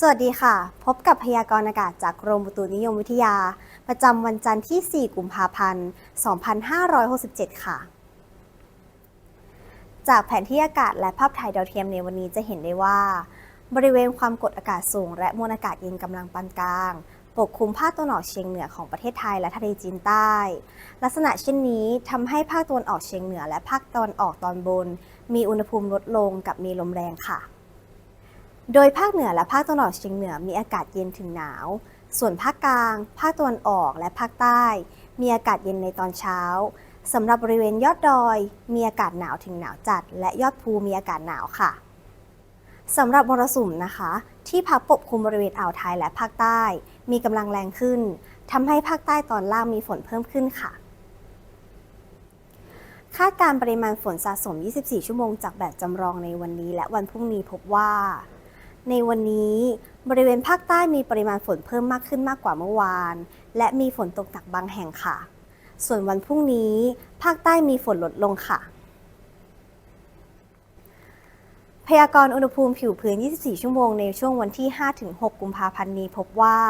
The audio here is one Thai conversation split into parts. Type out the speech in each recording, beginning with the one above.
สวัสดีค่ะ พบกับพยากรณ์อากาศจากกรมอุตุนิยมวิทยา ประจำวันจันทร์ที่ 4 กุมภาพันธ์ 2567 ค่ะ จากแผนที่อากาศและภาพถ่ายดาวเทียมในวันนี้จะเห็นได้ว่า บริเวณความกดอากาศสูง และมวลอากาศเย็นกำลังปานกลาง ปกคลุมภาคตะวันออกเฉียงเหนือของประเทศไทยและทะเลจีนใต้ ลักษณะเช่นนี้ทำให้ภาคตะวันออกเฉียงเหนือ และภาคตะวันออกตอนบน มีอุณหภูมิลดลงกับมีลมแรงค่ะ โดยภาคเหนือและภาคตะวันออกเฉียงเหนือมีอากาศเย็นถึงหนาว ส่วนภาคกลาง ภาคตะวันออกและภาคใต้ มีอากาศเย็นในตอนเช้าสำหรับบริเวณยอดดอย มีอากาศหนาวถึงหนาวจัด และยอดภูมีอากาศหนาวค่ะสำหรับมรสุมนะคะ ที่พัดปกคลุมบริเวณอ่าวไทยและภาคใต้ มีกำลังแรงขึ้นทำให้ภาคใต้ตอนล่างมีฝนเพิ่มขึ้นค่ะ คาดการณ์ปริมาณฝนสะสม 24 ชั่วโมงจากแบบจำลองในวันนี้ และวันพรุ่งนี้พบว่า ในวันนี้บริเวณภาคใต้มีปริมาณฝนเพิ่มมากขึ้นมากกว่าเมื่อวาน และมีฝนตกหนักบางแห่งค่ะ ส่วนวันพรุ่งนี้ ภาคใต้มีฝนลดลงค่ะ พยากรณ์อุณหภูมิผิวพื้น 24 ชั่วโมงในช่วงวันที่ 5-6 กุมภาพันธ์นี้พบว่า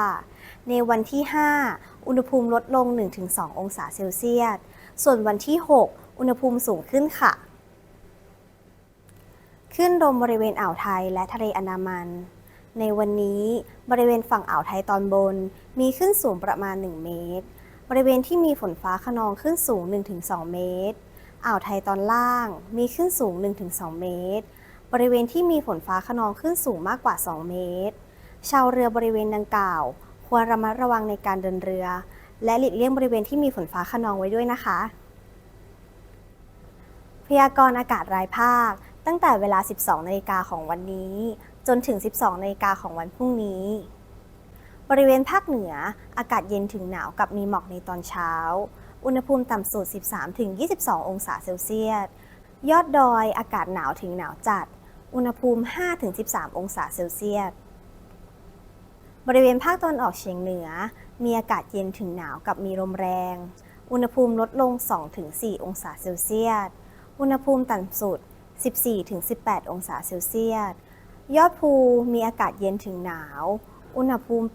ในวันที่ 5 อุณหภูมิลดลง 1-2 องศาเซลเซียส ส่วนวันที่ 6 อุณหภูมิสูงขึ้นค่ะ ขึ้นลมบริเวณอ่าวไทยและทะเลอันดามัน ในวันนี้บริเวณฝั่งอ่าวไทยตอนบน มีขึ้นสูงประมาณ 1 เมตร บริเวณที่มีฝนฟ้าขนองขึ้นสูง 1-2 เมตร อ่าวไทยตอนล่างมีขึ้นสูง 1-2 เมตร บริเวณที่มีฝนฟ้าขนองขึ้นสูงมากกว่า 2 เมตร ชาวเรือบริเวณดังกล่าว ควรระมัดระวังในการเดินเรือ และหลีกเลี่ยงบริเวณที่มีฝนฟ้าขนองไว้ด้วยนะคะ พยากรณ์อากาศรายภาค ตั้งแต่เวลา 12 นาฬิกาของวันนี้ จนถึง 12 นาฬิกาของวันพรุ่งนี้ บริเวณภาคเหนือ อากาศเย็นถึงหนาวกับมีหมอกในตอนเช้า อุณหภูมิต่ำสุด 13-22 องศาเซลเซียส ยอดดอยอากาศหนาวถึงหนาวจัด อุณหภูมิ 5-13 องศาเซลเซียส บริเวณภาคตะวันออกเฉียงเหนือ มีอากาศเย็นถึงหนาวกับมีลมแรง อุณหภูมิลดลง 2-4 องศาเซลเซียส อุณหภูมิต่ำสุด 14-18 องศาเซลเซียส ยอดภูมีอากาศเย็นถึงหนาว อุณหภูมิ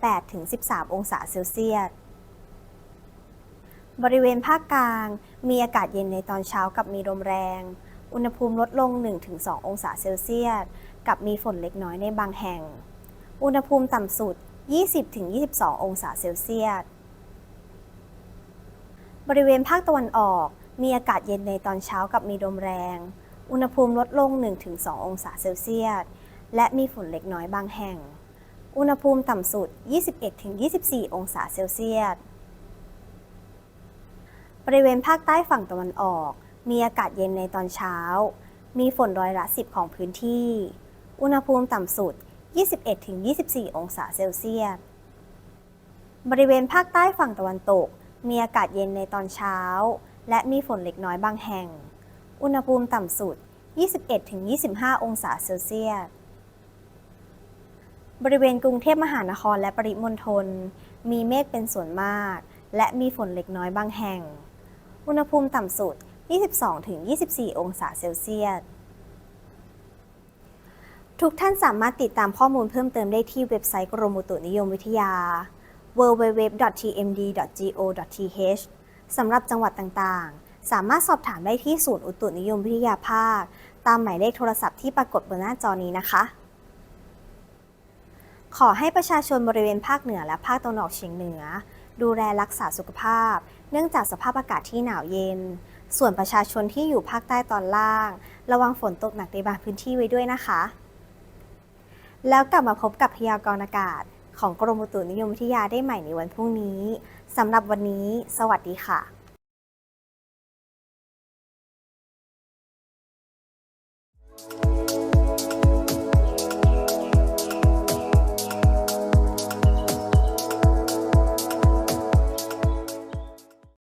8-13 องศาเซลเซียส บริเวณภาคกลางมีอากาศเย็นในตอนเช้ากับมีลมแรง อุณหภูมิลดลง 1-2 องศาเซลเซียส กับมีฝนเล็กน้อยในบางแห่ง อุณหภูมิต่ำสุด 20-22 องศาเซลเซียส บริเวณภาคตะวันออกมีอากาศเย็นในตอนเช้ากับมีลมแรง อุณหภูมิลดลง 1-2 องศาเซลเซียส และมีฝนเล็กน้อยบางแห่ง อุณหภูมิต่ำสุด 21-24 องศาเซลเซียส บริเวณภาคใต้ฝั่งตะวันออก มีอากาศเย็นในตอนเช้า มีฝนร้อยละ 10 ของพื้นที่ อุณหภูมิต่ำสุด 21-24 องศาเซลเซียส บริเวณภาคใต้ฝั่งตะวันตก มีอากาศเย็นในตอนเช้า และมีฝนเล็กน้อยบางแห่ง อุณหภูมิต่ำสุด 21-25 องศาเซลเซียส บริเวณกรุงเทพมหานครและปริมณฑลมีเมฆเป็นส่วนมาก และมีฝนเล็กน้อยบางแห่ง อุณหภูมิต่ำสุด 22-24 องศาเซลเซียส ทุกท่านสามารถติดตามข้อมูลเพิ่มเติมได้ที่เว็บไซต์กรมอุตุนิยมวิทยา www.tmd.go.th สำหรับจังหวัดต่างๆ สามารถสอบถามได้ที่ศูนย์อุตุนิยมวิทยาภาค ตามหมายเลขโทรศัพท์ที่ปรากฏบนหน้าจอนี้นะคะ ขอให้ประชาชนบริเวณภาคเหนือและภาคตะวันออกเฉียงเหนือ ดูแลรักษาสุขภาพ เนื่องจากสภาพอากาศที่หนาวเย็น ส่วนประชาชนที่อยู่ภาคใต้ตอนล่าง ระวังฝนตกหนักในบางพื้นที่ไว้ด้วยนะคะ แล้วกลับมาพบกับพยากรณ์อากาศของกรมอุตุนิยมวิทยาได้ใหม่ในวันพรุ่งนี้ สำหรับวันนี้ สวัสดีค่ะ